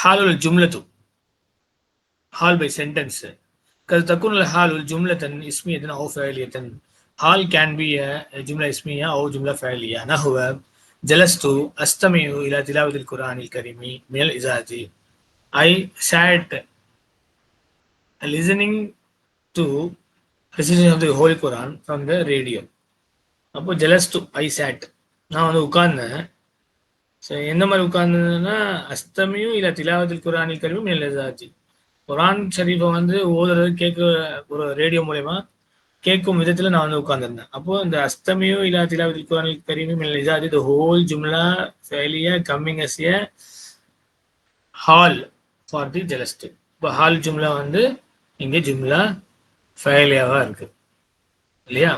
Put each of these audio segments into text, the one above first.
ஹாலுல் ஜும்லத்து ஹால் by sentence கது தக்குன் ஹாலுல் ஜும்லத்தன் இஸ்மியத்தன் ஓ ஃபேலியத்தன் ஹால் கேன் பி ஜும்லா இஸ்மியா ஓ ஜும்லா ஃபேலியா நஹுவ ஜலஸ்து அஸ்தமியு இலா திலாவதில் குரானில் கரிமி மேல் இசாதி I sat listening to recitation of the holy Quran from the radio அப்போ ஜலஸ்து ஐ சேட் நான் வந்து உட்கார்ந்தேன் ஸோ எந்த மாதிரி உட்கார்ந்ததுன்னா அஸ்தமியும் இல்லை திலாவத்தில் குரானில் கருவியும் எழுதாச்சு குரான் ஷரீஃபை வந்து ஓதுறது கேட்க ஒரு ரேடியோ மூலயமா கேட்கும் விதத்தில் நான் வந்து உட்கார்ந்துருந்தேன். அப்போ இந்த அஸ்தமியும் இல்லா திலாவத்தில் குரானில் கருவியும் எழுதாச்சு த ஹோல் ஜும்லா ஃபெயிலிய கம்மிங் அஸ் ஏ ஹால் ஃபார் தி ஜலஸ்ட் இப்போ ஹால் ஜும்லா வந்து இங்கே ஜும்லா ஃபெயிலியாவாக இருக்கு. இல்லையா?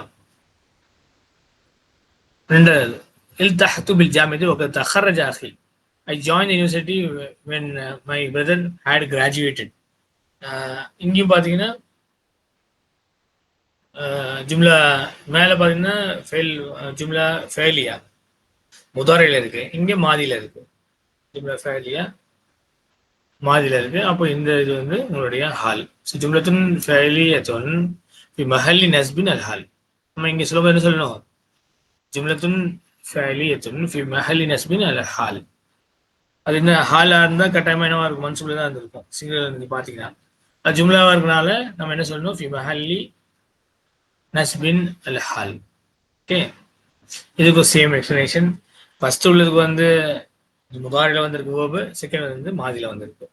ரெண்டாவது iltahtu bil jamidi wa takharraja akhi. I joined the university when uh, my brother had graduated. Uh, இங்கேயும் பார்த்தீங்கன்னா uh, ஜும்லா மேலே பார்த்தீங்கன்னா ஃபெயில் uh, ஜும்லா ஃபெயிலியா முதாரையில் இருக்கு. இங்கே மாதியில் இருக்கு. ஜும்லா ஃபேலியா மாதியில் இருக்கு. அப்போ இந்த இது வந்து உங்களுடைய ஹால் ஸோ ஜும்லத்துன் ஃபெயிலியத்துன் மஹல்லி நஸ்பின் அல் ஹால் நம்ம இங்கே சுலபம் என்ன சொல்லணும்? ஜும்லத்துன் ஃபேலியத்துன் ஃபி மெஹலி நஸ்பின் அல்ல ஹால் அது என்ன ஹாலாக இருந்தால் கட்டாயமாக இருக்கும் மனசுல தான் இருந்திருக்கும். சிங்கிள் இருந்து பார்த்தீங்கன்னா அது ஜும்லாவாக இருக்கனால நம்ம என்ன சொல்லணும்? ஃபி மெஹல்லி நஸ்பின் அல் ஹால் ஓகே இதுக்கு சேம் எக்ஸ்பிளனேஷன் ஃபர்ஸ்ட் உள்ளதுக்கு வந்து முதாரியில் வந்திருக்கு ஓபு செகண்ட் வந்து மாதியில் வந்திருக்கு.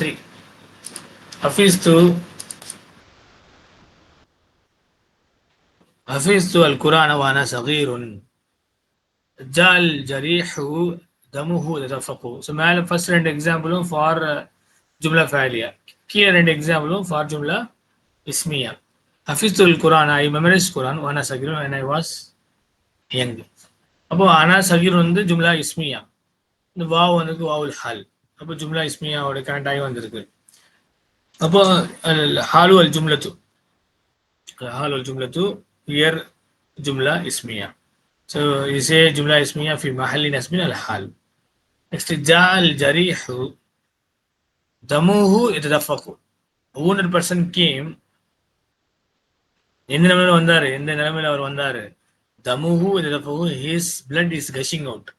த்ரீ ஹஃபீஸ் டு حفظت القرآن وأنا صغير جاء الجريح دمه يتدفق so மேல first ரெண்டு எக்ஸாம்பிளும் ஃபார் ஜும்லா ஃபேலியா கீழே ரெண்டு எக்ஸாம்பிளும் ஃபார் ஜும்லா இஸ்மியா ஹஃபிஸ்துல் குரான் ஐ மெமரைஸ் குரான் வானா Zakir when I was young அப்போ அனா சகீர் வந்து ஜும்லா இஸ்மியா இந்த வாவ் வந்து வாவுல் ஹால் அப்போ ஜும்லா இஸ்மியாவோட கனெக்ட் ஆகி வந்திருக்கு அப்போ ஹாலு அல் ஜும்லத்து ஹாலு அல் ஜும்லத்து here jumla ismiya. So you say jumla ismiya fi mahalli nasbin al hal. Next ja jarihu damuhu itadafaku. wounded person came. எந்த நிலைமையில வந்தாரு? எந்த நிலைமையில அவர் வந்தாரு? தமுஹு இதஃபகு his blood is gushing out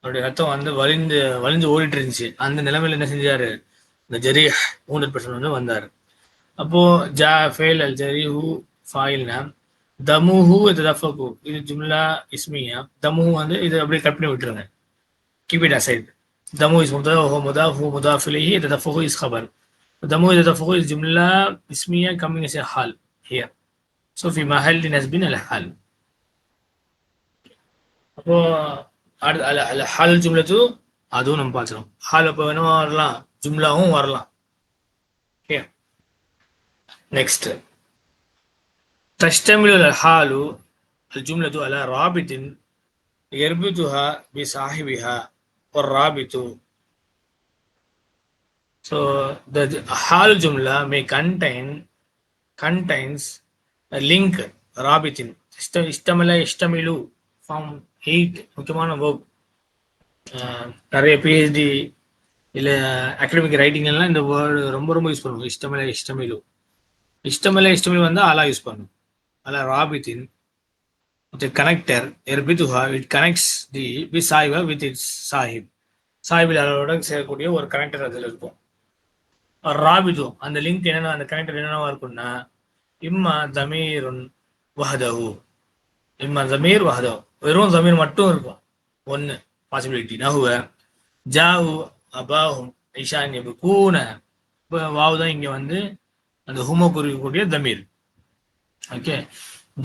அவருடைய ரத்தம் வந்து வலிந்து வலிந்து ஓடிட்டு இருந்துச்சு அந்த நிலைமையில என்ன செஞ்சாரு? இந்த ஜெரி wounded person வந்து வந்தார். அப்போ ஜா ஃபெயில் அல் ஜெரி ஹூ ஃபாயில்னா தமுஹு தஃபகு இது ஜும்லா இஸ்மியா தமுஹு வந்து இது அப்படியே கட் பண்ணி விட்டுருங்க கீப் இட் அசைட் தமு இஸ் முதா ஹோ முதா who முதா ஃபிலிஹி தஃபகு is خبر دمو تدفقه is جملة اسمية coming as a حال here so في محل نسب الحال அப்போ அடுத்து அல்ல அல்ல ஹால் ஜும்லத்து அதுவும் நம்ம பார்த்துரும் ஹால் அப்போ வேணுமா வரலாம் ஜும்லாவும் வரலாம் okay next تشتمل الحال الجملة على رابط يربطها بصاحبها والرابط So the حال جملة may contain contains a link رابط اشتمل يشتمل from eight முக்கியமான verb நிறைய பிஹெச்டி இல்லை அகடமிக் ரைட்டிங் எல்லாம் இந்த வேர்டு ரொம்ப ரொம்ப யூஸ் பண்ணுவோம் இஷ்டமல இஷ்டமிலு இஷ்டமல இஷ்டமில் வந்து அலா யூஸ் பண்ணும் ala rabitin with a connector erbituha it connects the with sahiba with its sahib. சாஹிபில் அதோட சேரக்கூடிய ஒரு கனெக்டர் அதில் இருக்கும். ராபிது அந்த லிங்க் என்னென்ன அந்த கனெக்டர் என்னென்னவா இருக்கும்னா இம்மா தமீருன் வஹதஹு. இம்மா ஜமீர் வஹதஹு. வெறும் ஜமீர் மட்டும் இருக்கும். ஒன்று பாசிபிலிட்டி நகுவ ஜாவு அபாஹும் ஐஷான் கூன. இப்போ வாவு தான் இங்கே வந்து அந்த ஹுமோ குறிக்கக்கூடிய தமீர் okay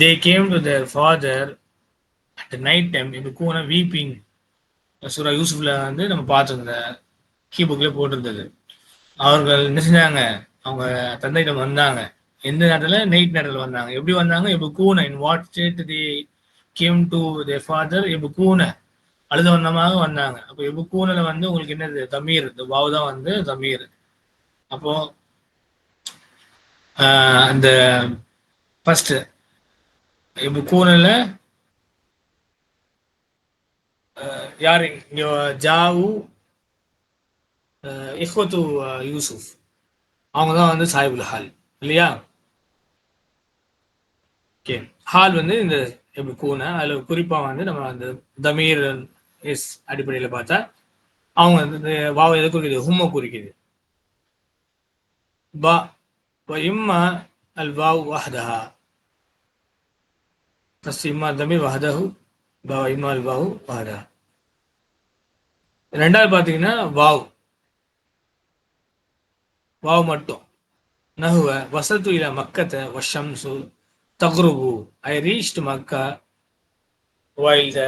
They came to their father at the night time in Kuna weeping. சுரா யூசுஃப்ல வந்து நம்ம பார்த்துருந்த கீபுக்கில் போட்டிருந்தது. அவர்கள் என்ன செஞ்சாங்க? அவங்க தந்தையிடம் வந்தாங்க. எந்த நேரத்தில்? நைட் நேரத்தில் வந்தாங்க. எப்படி வந்தாங்க? இப்போ கூனை in what state the came to their father இப்போ கூனை அழுத வண்ணமாக வந்தாங்க. அப்போ இப்போ கூனில் வந்து உங்களுக்கு என்னது? தமீர். இந்த வாவு தான் வந்து தமீர். அப்போ அந்த ஃபர்ஸ்ட் இப்போ யார்? இங்கே ஜாவு இஹ்வத்து யூசுஃப். அவங்க தான் வந்து சாஹிபுல் ஹால் இல்லையா? ஓகே. ஹால் வந்து இந்த எப்படி கூனை அதில் குறிப்பாக வந்து நம்ம அந்த தமீர் எஸ் அடிப்படையில் பார்த்தா அவங்க வந்து வாவை எதை குறிக்குது? ஹும்ம குறிக்குது. பா இம்மா அல் வாவ் வஹதஹா. ஃபஸ்ட் இம்மா வஹதஹு பா இமால் அல் வாவ் ரெண்டாவது பார்த்தீங்கன்னா வாவ். வாவ் மட்டும். நஹுவ வசத்து இல மக்கத்தை வஷம்சு தக்ருபு. I reached Mecca while the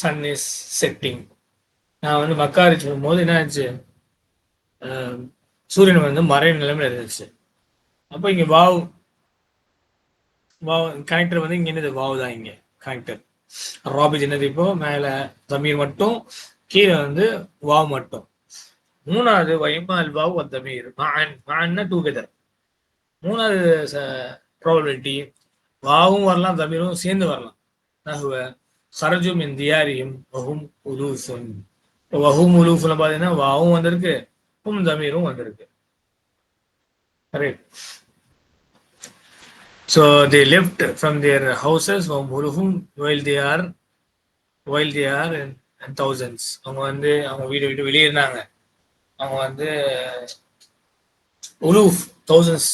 sun is setting நான் வந்து மக்கா ரீச் போது என்ன ஆச்சு? சூரியன் வந்து மறை நிலைமையில் இருந்துச்சு. அப்போ இங்கே வாவ் கனெக்டர் வந்து இங்கே என்னது? வாவ் தான் இங்கே கனெக்டர் ராபிஜ் என்னது இப்போ மேலே தமீர் மட்டும் கீழே வந்து வாவ் மட்டும். மூணாவது வைமால் வாவ் தமீர் மான் மான்னா டூகெதர் மூணாவது ப்ராபபிலிட்டி வாவும் வரலாம் தமீரும் சேர்ந்து வரலாம். நகுவ சரஜும் இன் தியாரியும் வஹும் உலூஃபுன் வஹும் உலூஃபுல பார்த்தீங்கன்னா வாவும் வந்திருக்கு ஹும் தமீரும் வந்திருக்கு. Correct So they left from their houses from Huluhum while they are while they are in, in thousands. அவங்க வந்து அவங்க வீடு விட்டு வெளியே இருந்தாங்க அவங்க வந்து உலூஃப் thousands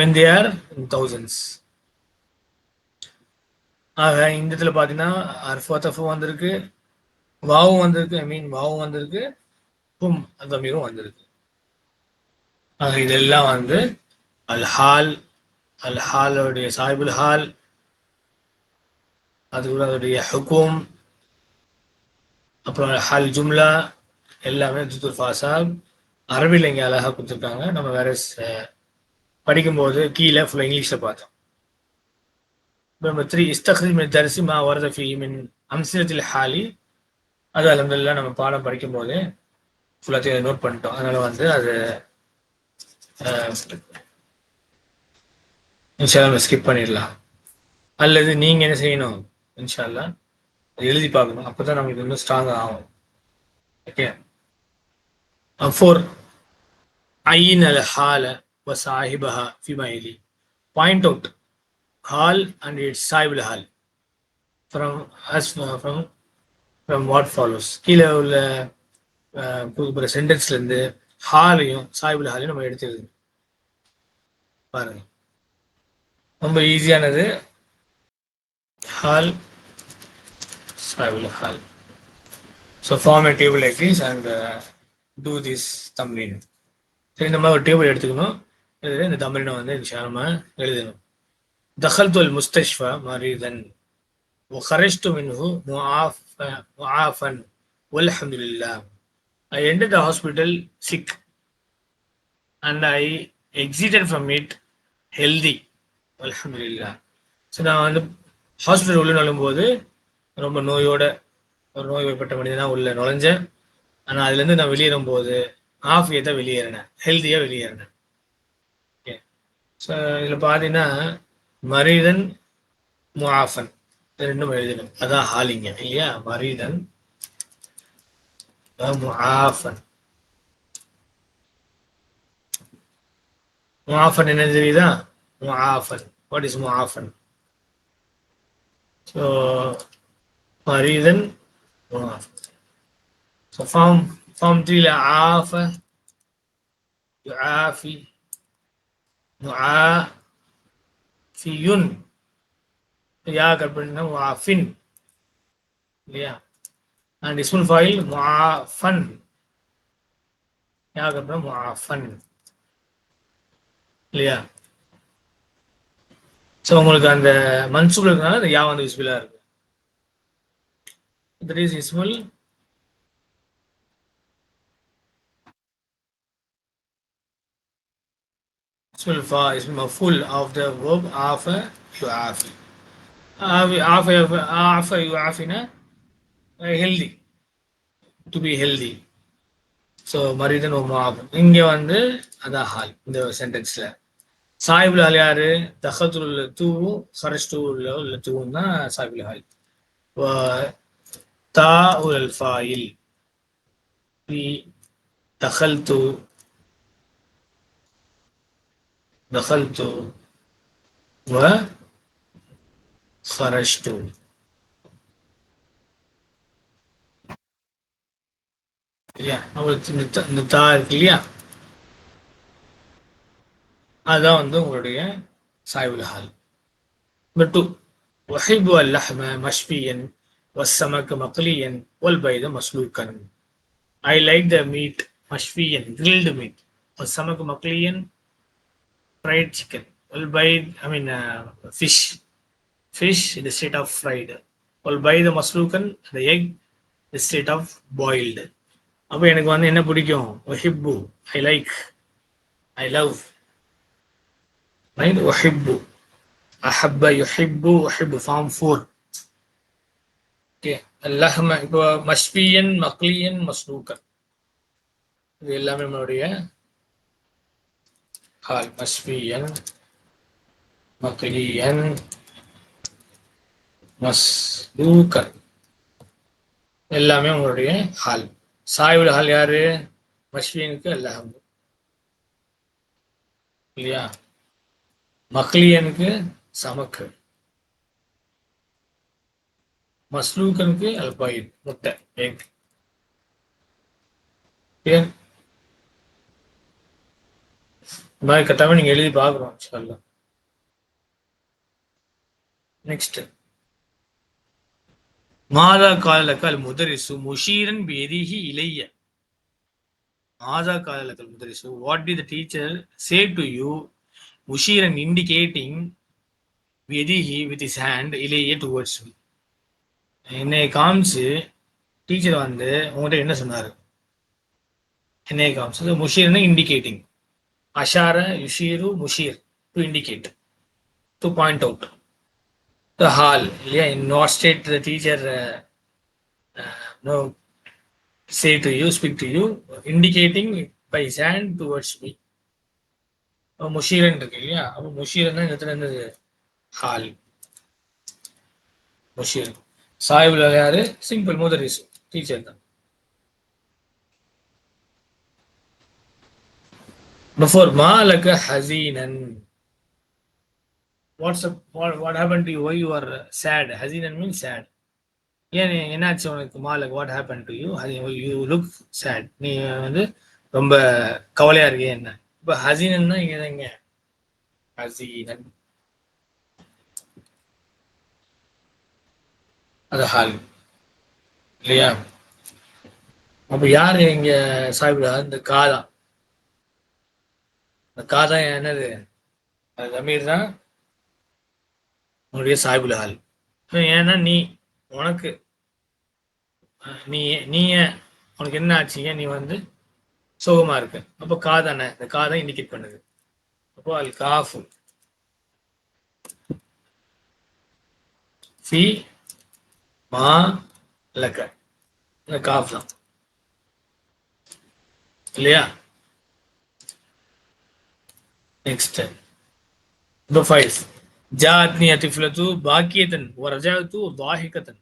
when they are in thousands. ஆக இந்த இடத்துல பார்த்தீங்கன்னா அர்ஃபத்தஃபு வந்திருக்கு வாவும் வந்திருக்கு ஐ மீன் வாவும் வந்திருக்கு ஹும் மீரும் வந்திருக்கு ஆக இதெல்லாம் வந்து அல் ஹால் அல் ஹாலோடைய சாஹிபுல் ஹால் அதுக்குள்ள அதோடைய ஹுக்கும் அப்புறம் ஹால் ஜும்லா எல்லாமே துத்துல் ஃபாசாப் அரபியில் இங்கே அழகாக கொடுத்துருக்காங்க. நம்ம வேற படிக்கும்போது கீழே ஃபுல்லாக இங்கிலீஷில் பார்த்தோம். நம்ம த்ரீ இஸ்தக்ரிஜ் மின் தரிசி மா வரத மின் அம்சிலத்தில் ஹாலி. அது அலமதுல்லா நம்ம பாடம் படிக்கும்போது ஃபுல்லாத்தையும் நோட் பண்ணிட்டோம். அதனால வந்து அது இன்ஷால்லா நம்ம ஸ்கிப் பண்ணிடலாம். அல்லது நீங்கள் என்ன செய்யணும்? இன்ஷால்லா எழுதி பார்க்கணும். அப்போ தான் நமக்கு இன்னும் ஸ்ட்ராங்காக ஆகும். ஓகே ஃபோர் ஐன் அல் ஹால வ சாஹிபஹா ஃபிமைலி பாயிண்ட் அவுட் ஹால் அண்ட் இட்ஸ் சாஹிபுல் hall from as from from what follows கீழே உள்ள புதுப்புற சென்டென்ஸ்லேருந்து ஹாலையும் சாஹிபுல் ஹாலையும் நம்ம எடுத்து எடுத்துருது பாருங்கள் ரொம்ப ஈஸியானது ஹால் hall so form help. Table form a table like this and uh, சரி இந்த மாதிரி ஒரு டேபிள் எடுத்துக்கணும். இதில் இந்த தமிழ்னை வந்து இந்த ஷாரமாக எழுதணும். தஹல் தொல் முஸ்தஷ்வா மரீதன் ஒஹரஷ்டு மின்ஹு முஆஃபன் ஒல் அஹமதுல்லா I enter the hospital sick and I exited from it healthy alhamdulillah so நான் வந்து ஹாஸ்பிட்டல் உள்ள நுழையும்போது ரொம்ப நோயோட ஒரு நோய்வாய்ப்பட்ட மனிதனாக உள்ள நுழைஞ்சேன். ஆனால் அதுலேருந்து நான் வெளியேறும்போது ஆஃபியத்தை வெளியேறினேன். ஹெல்த்தியாக வெளியேறினேன். ஓகே ஸோ இதில் பார்த்தீங்கன்னா மரிதன் முஆஃபன். ரெண்டும் எழுதணும் அதான் ஹாலிங்க இல்லையா? மரிதன் முஆஃபன். முஆஃபன் என்ன தெரியுதா? mu'afan. What is mu'afan? So, faridan mu'afan. So, form, form 3 la yu'afi, mu'afiyun. Ya kalpana mu'afin. Yeah. And this ismul file, mu'afan. Ya kalpana mu'afan. Yeah. So உங்களுக்கு அந்த மன்சூல் இருக்கிறனால அந்த யா வந்து விசிபிளாக இருக்கு. தட் இஸ் இஸ்மல் சுல்ஃபா இஸ் மஃபுல் ஆஃப் த வேர்ப் ஆஃப யூ ஆஃபி ஆஃபி ஆஃப ஆஃப யூ ஆஃபினா healthy to be healthy so மரிதன் ஒமா ஆகும். இங்கே வந்து அதான் ஹால் இந்த சென்டென்ஸில் சாயிபுல் ஹால் யாரு தஹத்துல் உள்ள தூவும் ஹரஜ் தூ உள்ள உள்ள தூவும் தான் சாயிபுல் ஹால் وتاء الفاعل في دخلت دخلت وخرجت இல்லையா அவங்களுக்கு இந்த த- இந்த தா இருக்கு இல்லையா அதுதான் வந்து உங்களுடைய சாய்வுல் ஹால். நம்பர் டூ ஒஹிபு அல்லஹ்ம மஷ்பியன் வசமக்கு மக்லியன் ஒல் பைத மஸ்லூக்கன். ஐ லைக் த மீட் மஷ்பியன் கிரில்டு மீட் வசமக்கு மக்லியன் ஃப்ரைட் சிக்கன் ஒல் பை ஐ மீன் ஃபிஷ் ஃபிஷ் இந்த ஸ்டேட் ஆஃப் ஃப்ரைடு ஒல் பை த மஸ்லூக்கன் அந்த egg the state of boiled அப்போ எனக்கு வந்து என்ன பிடிக்கும்? ஒஹிப்பு I like I love right ஒஹிப்பு அஹப்ப யுஹிப்பு ஒஹிப்பு ஃபார்ம் ஃபோர் ஓகே அல்லஹம இப்போ மஷ்பியன் மக்லியன் மஸ்லூக்கன் இது எல்லாமே நம்மளுடைய ஹால் மஷ்பியன் மக்லியன் மஸ்லூக்கன் எல்லாமே உங்களுடைய ஹால் சாயுல் ஹால் யாரு மஷ்வீனுக்கு அல்லாஹம் இல்லையா மக்லியனுக்கு சமக்கு. மஸ்லூக்கனுக்கு அல்பாயித் முட்டை எக். இந்த மாதிரி கட்டாமல் நீங்க எழுதி பார்க்கணும் சொல்லலாம் நெக்ஸ்ட் மாதா காலக்கல் முதரிசு முஷீரன் பேதிஹி இளைய மாதா காலக்கல் முதரிசு what did the teacher say to you முஷீரன் indicating வெதிஹி வித் இஸ் ஹேண்ட் இளைய டுவர்ட்ஸ் மீ என்னை காமிச்சு டீச்சர் வந்து உங்கள்கிட்ட என்ன சொன்னார்? என்னை காமிச்சு முஷீர்னு இண்டிகேட்டிங் அஷார யுஷீரு Musheer to indicate to point out the hall இல்லையா? In what teacher the teacher uh, uh, to you to you speak to you indicating hand towards me அப்ப முஷீரன் இருக்கு இல்லையா? அப்போ முஷீரன் தான் இந்த இடத்துல இருந்தது ஹால். முஷீரன். சாஹிப்ல யாரு? சிம்பிள் முதரிஸ் டீச்சர் தான். பிஃபோர் மாலக ஹசீனன். What's up what happen to you why you are sad ஹசீனன் mean sad ஏன் என்னாச்சு உனக்கு? மாலக் what happen to you you look sad நீ வந்து ரொம்ப கவலையா இருக்கே என்ன? இப்போ ஹசீனன்னா இங்க இங்க ஹசீனன். அது ஹால். இல்லையா? அப்ப யாரு இங்க சாப்பிடுறா? இந்த காதா. இந்த காதா என்னது? அது தமிழ் தான். உன்னுடைய சாய்புல் ஹால் ஏன்னா நீ உனக்கு நீ நீ உனக்கு என்ன ஆச்சு நீ வந்து சோகமா இருக்கு. அப்போ காதான இந்த காதான் இண்டிகேட் பண்ணுது. அப்போ அல் காஃபு. சி மா லக்க இந்த காஃப் தான். இல்லையா? நெக்ஸ்ட் ஃபைல்ஸ் ஜாத்னி அத்திஃபுலத்து பாக்கியத்தன். ஒரு ரஜாத்து தாஹிகத்தன்.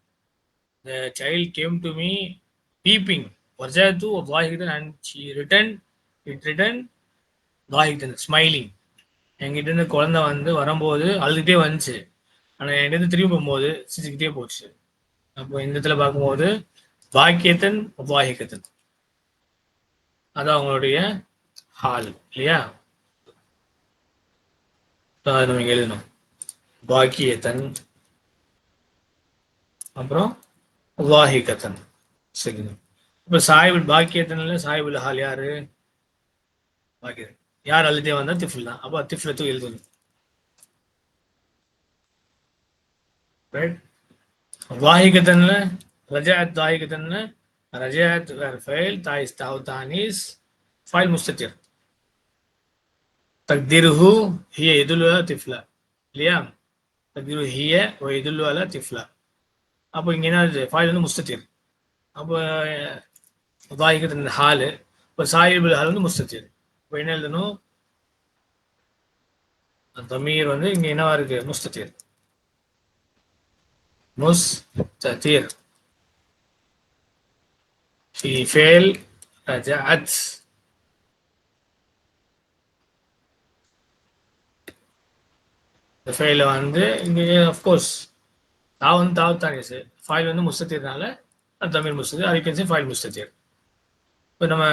The child came to me peeping ورجعت ضاحكة and she returned it returned ضاحكة smiling என்கிட்ட இருந்து குழந்தை வந்து வரும்போது அழுதுகிட்டே வந்துச்சு ஆனா என்கிட்ட இருந்து திரும்பி போகும்போது சிரிச்சுக்கிட்டே போச்சு அப்போ இந்த இடத்துல பார்க்கும்போது பாக்கியத்தன் வாகிக்கத்தன் அது அவங்களுடைய ஹால் இல்லையா So, அதை நம்ம இங்க எழுதணும் பாக்கியத்தன் அப்புறம் வாஹிகத்தன் சரி இப்போ சாஹிபுல் பாக்கியத்தினால சாஹிபுல் ஹால் யாரு? பாக்கியம் யார் அழுதே வந்தா திஃபுல் தான். அப்போ திஃபுல தூ எழுதுது வாஹிகத்தன்ல ரஜாத் தாஹிகத்தன்ல ரஜாத் வேர் ஃபைல் தாயிஸ் தாவ் தானிஸ் ஃபைல் முஸ்தத்தியர் தக்திருஹு ஹிய இதுல் திஃப்லா. இல்லையா? தக்திரு ஹிய ஓ இதுல் திஃப்லா. அப்போ இங்கே என்ன ஃபைல் வந்து முஸ்தத்தியர் அப்போ தாயிகத்து இந்த ஹாலு இப்போ சாயிபுல் ஹால் வந்து முஸ்தத்திர் இப்போ என்ன எழுதணும் தமீர் வந்து இங்க என்னவா இருக்கு முஸ்தத்திர் مستتر في فعل رجعت இந்த ஃபைல வந்து இங்கே அஃப்கோர்ஸ் தா வந்து தாவ் தானே சார் ஃபைல் வந்து முஸ்தத்தீர்னால அது தமிழ் முஸ்தத்தீர் அதுக்கேசி ஃபைல் முஸ்தத்தீர் இப்போ நம்ம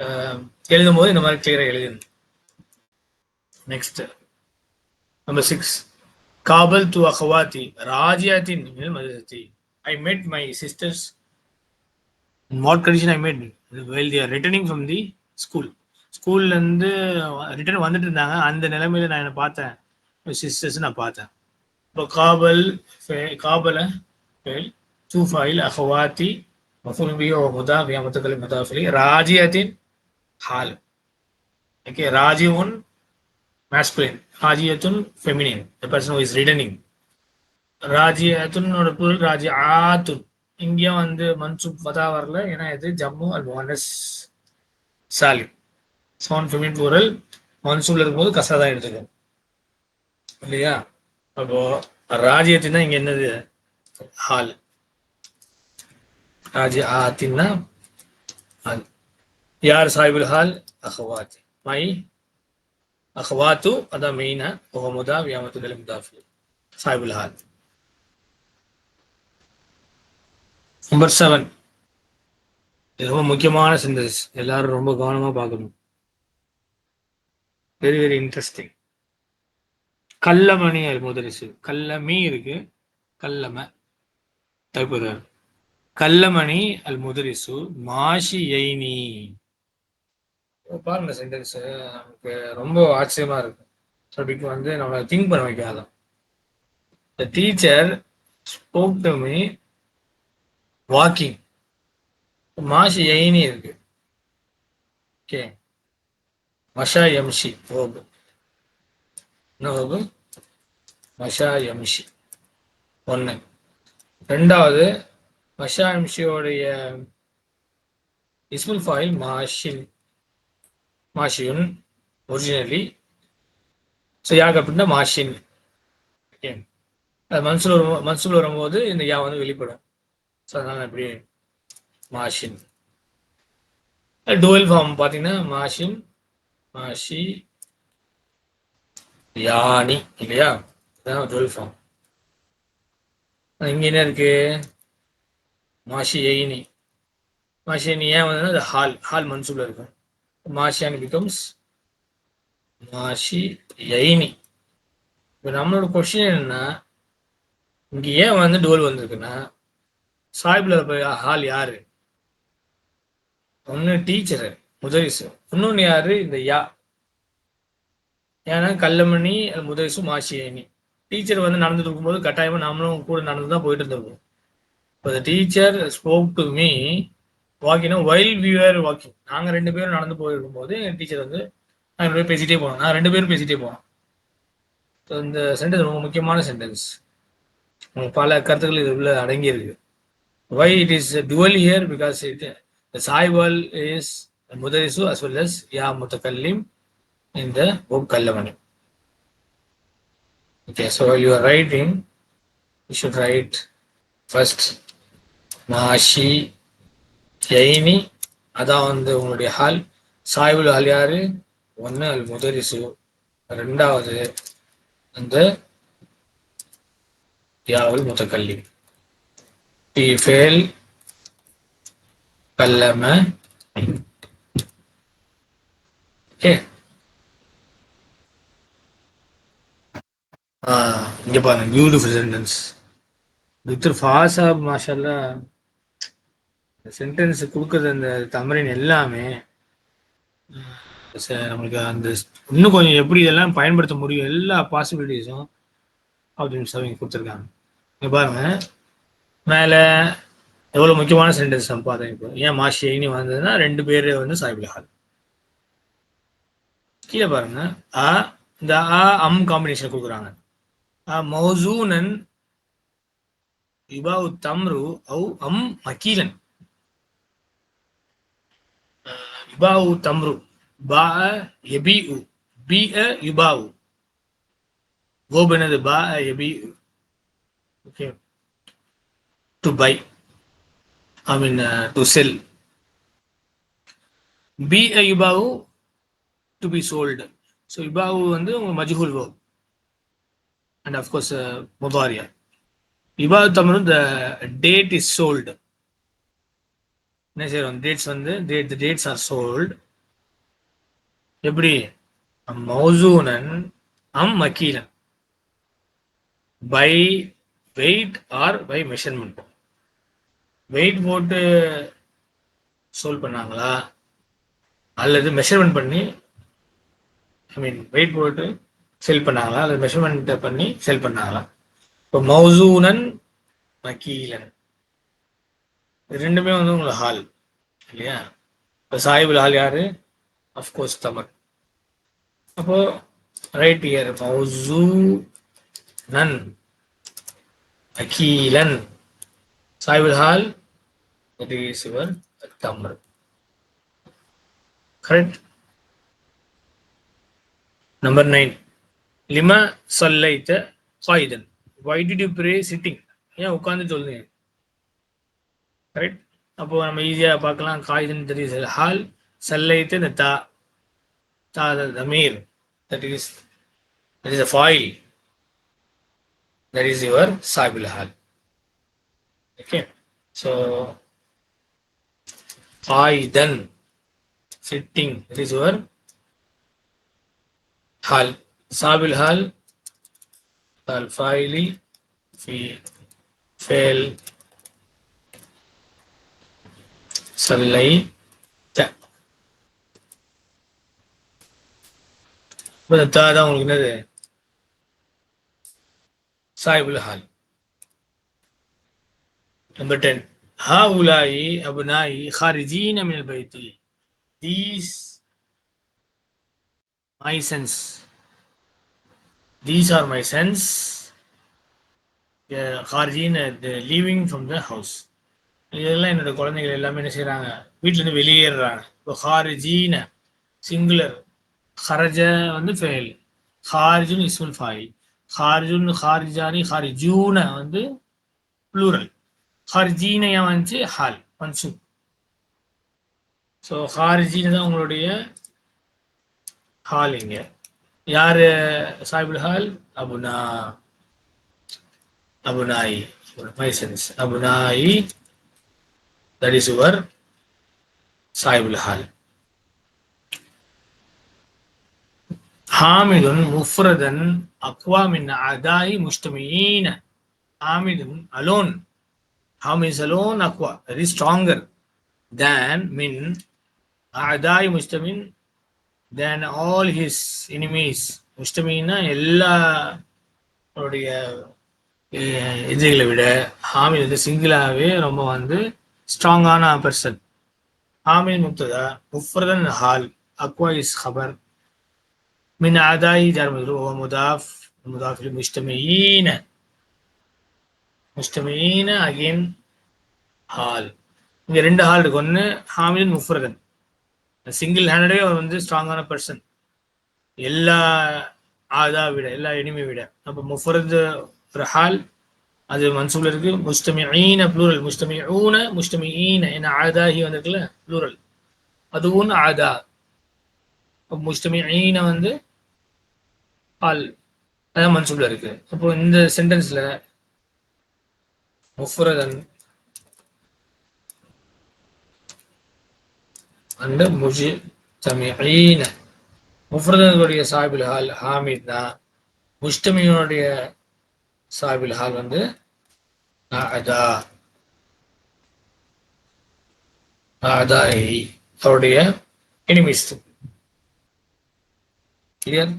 அஹ், எழுதும் போது இந்த மாதிரி கிளியராக எழுதணும் நெக்ஸ்ட் நம்பர் சிக்ஸ் காபல் டு அஹவாத்தி ராஜியாத்தின் மதுரத்தி I met my sisters what condition I made well the returning from the school ஸ்கூல்லேருந்து ரிட்டர்ன் வந்துட்டு இருந்தாங்க. அந்த நிலைமையில நான் என்ன பார்த்தேன். சிஸ்டர்ஸ் நான் பார்த்தேன். இப்போ காபல் ஃபே- காபல டூ ஃபைல் அஹவாத்தி மஃபூல் பி ஓ முதா வியா முதாஃபிலி ராஜியத்தின் ஹால். ஓகே ராஜிவுன் masculine ராஜியத்துன் feminine the person is is ராஜியத்துன்னோட பொருள் ராஜி ஆத்துன் இங்கேயும் வந்து மன்சூப் ஃபதா வரல ஏன்னா இது ஜம்மு அல் மோனஸ் சாலிம். சவுன் ஃபெமின் பொருள் மன்சூப்ல இருக்கும்போது கசா தான் எடுத்துக்கணும் இல்லையா? அப்போ ராஜ்யத்தின் இங்க என்னது? ஹால். ராஜ்ய ஆத்தின்னா ஹால் யார் சாஹிபுல் ஹால் அஹ்வாத் மை அஹ்வாத்து அதான் மெயினா ஓ முதா வியாமத்து முதாஃபி சாஹிபுல் ஹால் நம்பர் செவன் இது ரொம்ப முக்கியமான சென்டென்ஸ் எல்லாரும் ரொம்ப கவனமா பார்க்கணும். வெரி வெரி இன்ட்ரெஸ்டிங் கல்லமணி அது முதலிசு கல்லமி இருக்கு. கல்லமை தற்போது கல்லமணி அல் முதரிசு மாஷி எய்னி பாருங்க சென்டென்ஸ் நமக்கு ரொம்ப ஆச்சரியமா இருக்கு. டாபிக் வந்து நம்மளை திங்க் பண்ண வைக்காதான் the teacher spoke to me walking Mashi எய்னி இருக்கு. ஓகே மஷா எம்ஷி ஓபு. என்ன ஓபு? மஷா எம்ஷி ஒன்று ரெண்டாவது மஷாம்ஷியோடைய இஸ்முல் ஃபாயில் மாஷின் மாஷியுன் ஒரிஜினலி ஸோ யாக் அப்படின்னா மாஷின். ஓகே அது மன்சூல் வரும் மன்சூல் வரும்போது இந்த யா வந்து வெளிப்படும். ஸோ அதனால எப்படி மாஷின். டுவெல் ஃபார்ம் பார்த்தீங்கன்னா மாஷின் மாஷி யானி இல்லையா? இதான் டுவெல் ஃபார்ம் இங்க என்ன இருக்கு? மாஷி எயினி மாஷி எயினி ஏன் வந்து அது ஹால் ஹால் மன்சூப்ல இருக்கும். மாஷியானி பிகம்ஸ் மாஷி எயினி இப்போ நம்மளோட கொஸ்டின் என்னன்னா இங்க ஏன் வந்து டோல் வந்திருக்குன்னா சாஹிப்ல ஹால் யாரு? ஒன்று டீச்சரு முதரிசு இன்னொன்று யாரு? இந்த யா. ஏன்னா கல்லமணி முதயசு மாஷி எயினி டீச்சர் வந்து நடந்துட்டு இருக்கும்போது கட்டாயமா நாமளும் கூட நடந்து தான் போயிட்டு இருந்திருக்கோம் இப்போ teacher spoke to me walking while we are walking நாங்கள் ரெண்டு பேரும் நடந்து போயிருக்கும் போது டீச்சர் வந்து நாங்கள் ரெண்டு பேரும் பேசிட்டே போனோம் நான் ரெண்டு பேரும் பேசிட்டே போனோம் ஸோ இந்த சென்டென்ஸ் ரொம்ப முக்கியமான சென்டென்ஸ் பல கருத்துக்கள் இது உள்ள இட் இருக்கு. Why it is dual here? Sahiwal is the as well as yeah well as ya mutakallim in the book kallamani. Writing you should write first நாஷி ஜெயினி அதான் வந்து உங்களுடைய ஹால். சாய்புல் ஹால் யாரு? ஒன்னு அல் முதரிசு. ரெண்டாவது அந்த யாவல் முதக்கல்லி டி ஃபேல் கல்லம. ஓகே இங்கே பாருங்க பியூட்டிஃபுல் சென்டென்ஸ் வித் ஃபாஸா மாஷல்லாம் சென்டென்ஸ் கொடுக்குறது அந்த தமரின் எல்லாமே நம்மளுக்கு அந்த இன்னும் கொஞ்சம் எப்படி இதெல்லாம் பயன்படுத்த முடியும் எல்லா பாசிபிலிட்டிஸும் அப்படின்னு அவங்க கொடுத்துருக்காங்க. பாருங்க. மேல எவ்வளவு முக்கியமான சென்டென்ஸ் நம்ம பார்த்தோம் இப்போ. ஏன் மாஷி ஐனி வந்ததுன்னா ரெண்டு பேர் வந்து சாய்பிலஹால் கீழே பாருங்க. அ இந்த அ அம் காம்பினேஷன் கொடுக்குறாங்க. அ மௌசூனன் யுபாவு தம்ரு அவு அம் மக்கீலன் யுபாவு தம்ரு பா எபி உ பி அ யுபாவு கோபனது பா எபி okay to buy I mean to sell be a யுபாவு to be sold so யுபாவு வந்து உங்கள் மஜ்ஹூல் வோ அண்ட் அஃப்கோர்ஸ் முதாரியா. யுபாவு Tamil the date is sold என்ன செய்யறோம்? டேட்ஸ் வந்து டேட் டேட்ஸ் ஆர் சோல்டு எப்படி? மௌசூனன் அம் மக்கீலன் by weight or by measurement weight போட்டு சோல்வ் பண்ணாங்களா? அல்லது மெஷர்மெண்ட் பண்ணி ஐ மீன் வெயிட் போட்டு செல் பண்ணாங்களா? அல்லது மெஷர்மெண்ட் பண்ணி செல் பண்ணாங்களா? இப்போ மௌசூனன் மக்கீலன் ரெண்டுமே வந்து உங்களுக்கு ஹால் இல்லையா? இப்போ சாஹிபுல் ஹால் யாரு? அஃப்கோர்ஸ் தமிழ் அப்போ ரைட் இயர் மௌசூ நன் அகீலன் சாஹிபுல் ஹால் that is your tamr correct? Number 9 lima sallaita qaidan? Why did you pray sitting ஏன் உட்காந்து சொல்லுங்க ரைட் அப்போ நம்ம ஈஸியாக பார்க்கலாம். காயிதுன்னு தெரியுது. ஹால் சல்லைத்து இந்த தா தா தமீர். That is that is a foil that is your சாபில் ஹால். ஓகே ஸோ காயிதன் sitting that is your hal sabil hal al faili சல்லைத்த இப்போ இந்த தான் உங்களுக்கு என்னது? சாய்புல் ஹால். நம்பர் டென் ஹா உலாயி அபுனாயி ஹாரிஜீன மினல் பைத்தி. These my sons these are my sons ஹாரிஜீன் leaving from the house இதெல்லாம் என்னோட குழந்தைகள் எல்லாமே என்ன செய்யறாங்க வீட்டுல இருந்து வெளியேறாங்க இப்போ ஹாரிஜீன சிங்குலர் ஹரஜ வந்து ஃபெயில் ஹாரிஜுன் இஸ்முல் ஃபாயில் ஹாரிஜுன் ஹாரிஜானி ஹாரிஜூன வந்து ப்ளூரல். ஹாரிஜீனையா வந்துச்சு? ஹால் வன்சு ஸோ ஹாரிஜீன தான் உங்களுடைய ஹால் இங்க. யாரு? சாஹிபுல் ஹால்? அபுனா. அபுனாயி. மை தட் இஸ் யுவர் சாஹிபுல் ஹால் ஹாமிதுன் முஃப்ரதன் அக்வா மின் அதாய் முஷ்டமீன ஹாமிதுன் அலோன் ஹாம் இஸ் அலோன் அக்வா தட் இஸ் ஸ்ட்ராங்கர் தேன் மின் அதாய் Mustamin than all his enemies முஸ்டமீனா எல்லா அவருடைய விட ஹாமித் வந்து சிங்கிளாகவே ரொம்ப வந்து ஸ்ட்ராங்கான பர்சன் ஹாமித் முக்ததா முஃபர்தன் ஹால் அக்வா இஸ் ஹபர் மின் ஆதாயி ஜார் ஓ முதாஃப் முதாஃபில் முஷ்டமீன முஷ்டமீன அகெயின் ஹால் இங்க ரெண்டு ஹால் இருக்கு. ஒன்று ஹாமிதன் முஃப்ரதன் சிங்கிள் ஹேண்டடே அவர் வந்து ஸ்ட்ராங்கான பர்சன் எல்லா ஆதா விட எல்லா எனிமை விட. அப்போ முஃபரது ஒரு ஹால் அது மன்சூப்ல இருக்கு. முஸ்தமி முஸ்தமியீன ப்ளூரல் முஸ்தமி முஸ்தமியீன என ஆதாகி வந்திருக்குல்ல ப்ளூரல் அதுவும் ஆதா முஸ்தமியீன வந்து ஆல் அதான் மன்சூப்ல இருக்கு. அப்போ இந்த சென்டென்ஸ்ல முஃபரதன் அந்த முஜி தமிழீன முஃபரதனுடைய சாபில் ஹால் ஹாமித் தான். முஸ்தமியனுடைய சாபில் ஹால் வந்து அவருடைய enemies clear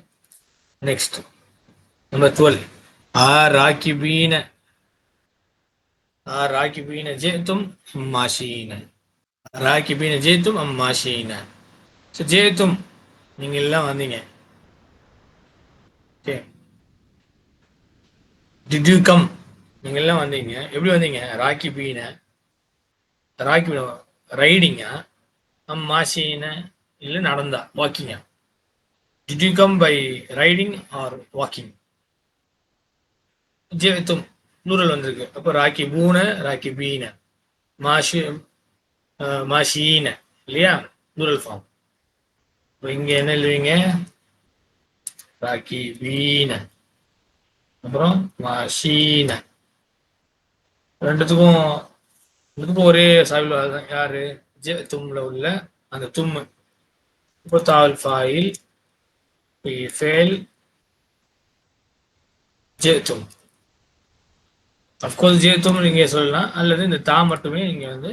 next number twelve ஆ ராக்கிபீன. ராக்கிபீன ஜேத்தும் மாஷீன ராக்கிபீன ஜேத்தும் அம் மாஷீன ஸோ ஜேத்தும் நீங்கள் எல்லாம் வந்தீங்க. ஓகே டிட் யூ கம் நீங்கள்லாம் எல்லாம் வந்தீங்க. எப்படி வந்தீங்க? ராக்கி பீன ராக்கி ரைடிங்கா? அம் இல்லை நடந்தா? வாக்கிங்கா did you come by riding or walking ஜெயத்தும் நூறல் வந்திருக்கு. அப்போ ராக்கி பூன ராக்கி பீன மாஷி மாஷீனை மாஷீன இல்லையா? நூறல் ஃபார்ம் இப்போ இங்க என்ன எழுதுவீங்க? ராக்கி பீன அப்புறம் மாஷீன ரெண்டுத்துக்கும் ரெண்டுத்துக்கும் ஒரே சாவில் தான் யாரு? ஜெ தும்ல உள்ள அந்த தும்மு. இப்போ தாவல் ஃபாயில் ஃபேல் ஜேத்தும் அஃப்கோர்ஸ் ஜேத்தும் நீங்க சொல்லலாம். அல்லது இந்த தா மட்டுமே நீங்க வந்து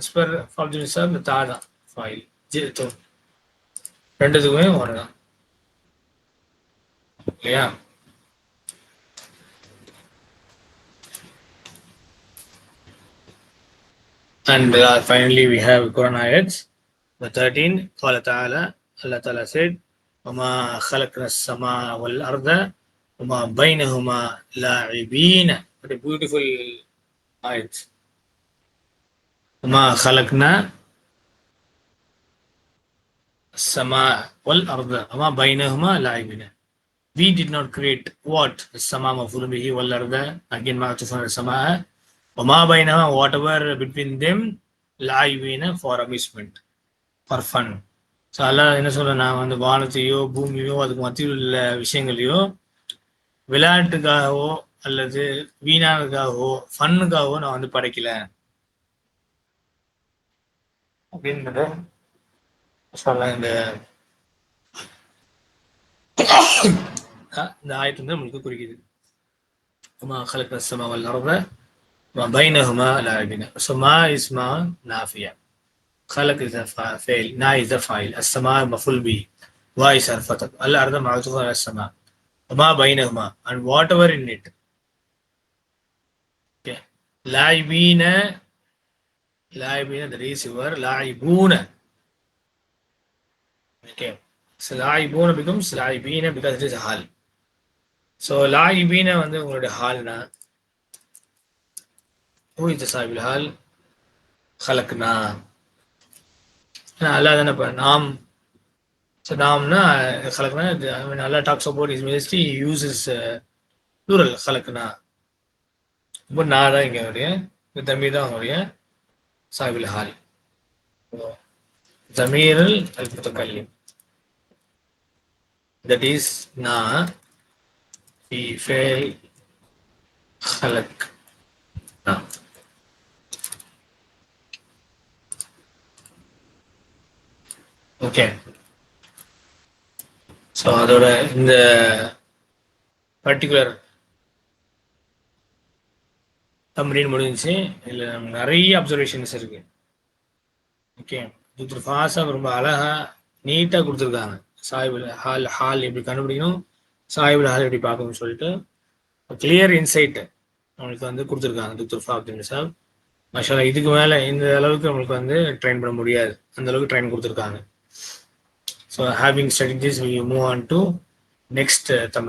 ஸ்பெர் ஃபார்ஜுன் சார் இந்த தா தான். ஃபாயில் ஜேத்தும் ரெண்டுத்துக்குமே ஒன்று தான் இல்லையா? And uh, finally, we have Quran ayats. The 13, قال تعالى, Allah Ta'ala said, وما خلقنا السماء والأرض وما بينهما لاعبين. What a beautiful ayat. وما خلقنا السماء والأرض وما بينهما لاعبين. We did not create what? السماء مفعول به والأرض again معطوف على Omabina, whatever between them, lie for amusement for fun so Allah என்ன சொல்ல நான் வந்து வானத்தையோ பூமியோ அதுக்கு மத்தியில் உள்ள விஷயங்களையோ விளையாட்டுக்காகவோ அல்லது வீணானதுக்காகவோ ஃபன்னுக்காகவோ நான் வந்து படைக்கல. அப்படின்றத சொல்ல இந்த இந்த ஆயத்து வந்து நம்மளுக்கு குறிக்குது. அம்மா கலக்கசமாக வளர்ந்த وبينهما لاعبين so ما اسمها نافية خلق is a fa- فعل نا is a فاعل السماء مفعول به و is حرف الأرض معطوف على السماء وما بينهما and whatever in it okay لاعبين لاعبين the receiver لاعبون okay so لاعبون becomes لاعبين because it is a hal so லாயிபீன வந்து உங்களுடைய ஹால்னா ஹூ இஸ் சாஹிபுல் ஹால் خلقنا அல்லாஹ் தானே இப்போ நாம் so நாம்னா خلقنا I mean Allah talks about his ministry he uses uh, plural خلقنا இப்போ நான் தான் இங்கே உடைய இந்த தம்பி தான் உங்களுடைய சாஹிபுல் ஹால் ஜமீரல் அல் முத்தக்கல்லிம் that is na في فعل خلق نعم okay so அதோட இந்த பர்டிகுலர் தம்ரீன் முடிஞ்சிச்சு. இதில் நிறைய அப்சர்வேஷன்ஸ் இருக்கு. ஓகே இது ஃபாஸ்டாக ரொம்ப அழகா நீட்டாக கொடுத்துருக்காங்க. சாய்பில் ஹால் ஹால் எப்படி கண்டுபிடிக்கணும் சாய்பில் ஹால் எப்படி பார்க்கணும்னு சொல்லிட்டு கிளியர் இன்சைட் நம்மளுக்கு வந்து கொடுத்துருக்காங்க. டாக்டர் ஃபா அப்துல் சார். மஷாலா இதுக்கு மேலே இந்த அளவுக்கு நம்மளுக்கு வந்து ட்ரெயின் பண்ண முடியாது. அந்த அளவுக்கு ட்ரெயின் கொடுத்துருக்காங்க. Having studied this, we move on to next uh, summary.